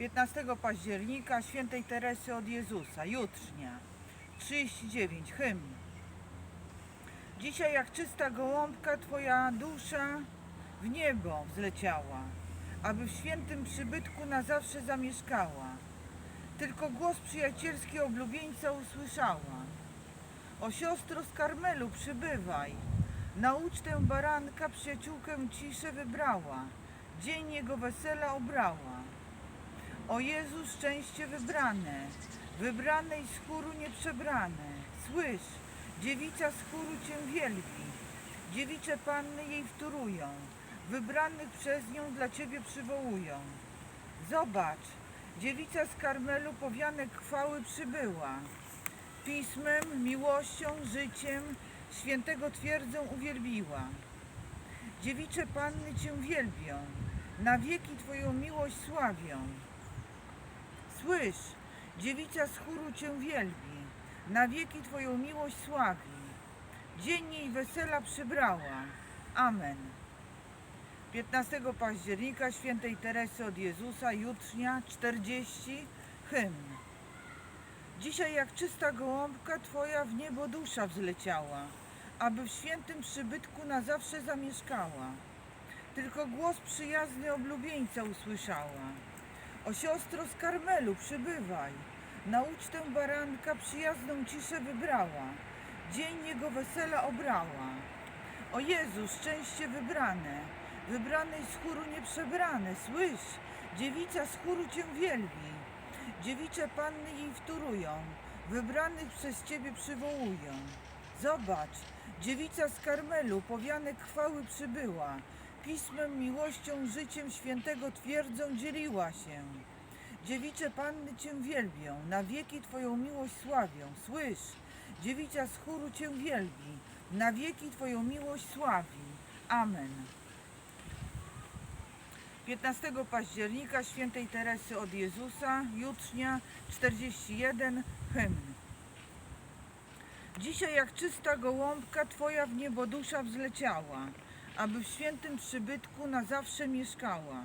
15 października świętej Teresy od Jezusa, jutrznia, 39, hymn. Dzisiaj jak czysta gołąbka Twoja dusza w niebo wzleciała, aby w świętym przybytku na zawsze zamieszkała. Tylko głos przyjacielski oblubieńca usłyszała. O siostro z Karmelu przybywaj, na ucztę baranka przyjaciółkę ciszę wybrała, dzień jego wesela obrała. O Jezu szczęście wybrane, wybranej z chóru nieprzebrane. Słysz, dziewica z chóru Cię wielbi, dziewicze panny jej wtórują, wybranych przez nią dla Ciebie przywołują. Zobacz, dziewica z Karmelu powianek chwały przybyła. Pismem, miłością, życiem świętego twierdzą uwielbiła. Dziewicze panny Cię wielbią, na wieki Twoją miłość sławią. Słysz, dziewica z chóru Cię wielbi, na wieki Twoją miłość sławi. Dzień jej wesela przybrała. Amen. 15 października świętej Teresy od Jezusa, jutrznia 40, hymn. Dzisiaj jak czysta gołąbka Twoja w niebo dusza wzleciała, aby w świętym przybytku na zawsze zamieszkała. Tylko głos przyjazny oblubieńca usłyszała. O siostro z Karmelu przybywaj, na ucztę baranka przyjazną ciszę wybrała, dzień jego wesela obrała. O Jezu, szczęście wybrane, wybranej z chóru nieprzebrane, słysz, dziewica z chóru Cię wielbi, dziewicze panny jej wtórują, wybranych przez Ciebie przywołują. Zobacz, dziewica z Karmelu, powianek chwały przybyła, pismem, miłością, życiem świętego twierdzą dzieliła się. Dziewicze panny Cię wielbią, na wieki Twoją miłość sławią. Słysz, dziewica z chóru Cię wielbi, na wieki Twoją miłość sławi. Amen. 15 października świętej Teresy od Jezusa, jutrznia 41, hymn. Dzisiaj jak czysta gołąbka Twoja w niebo dusza wzleciała, aby w świętym przybytku na zawsze mieszkała.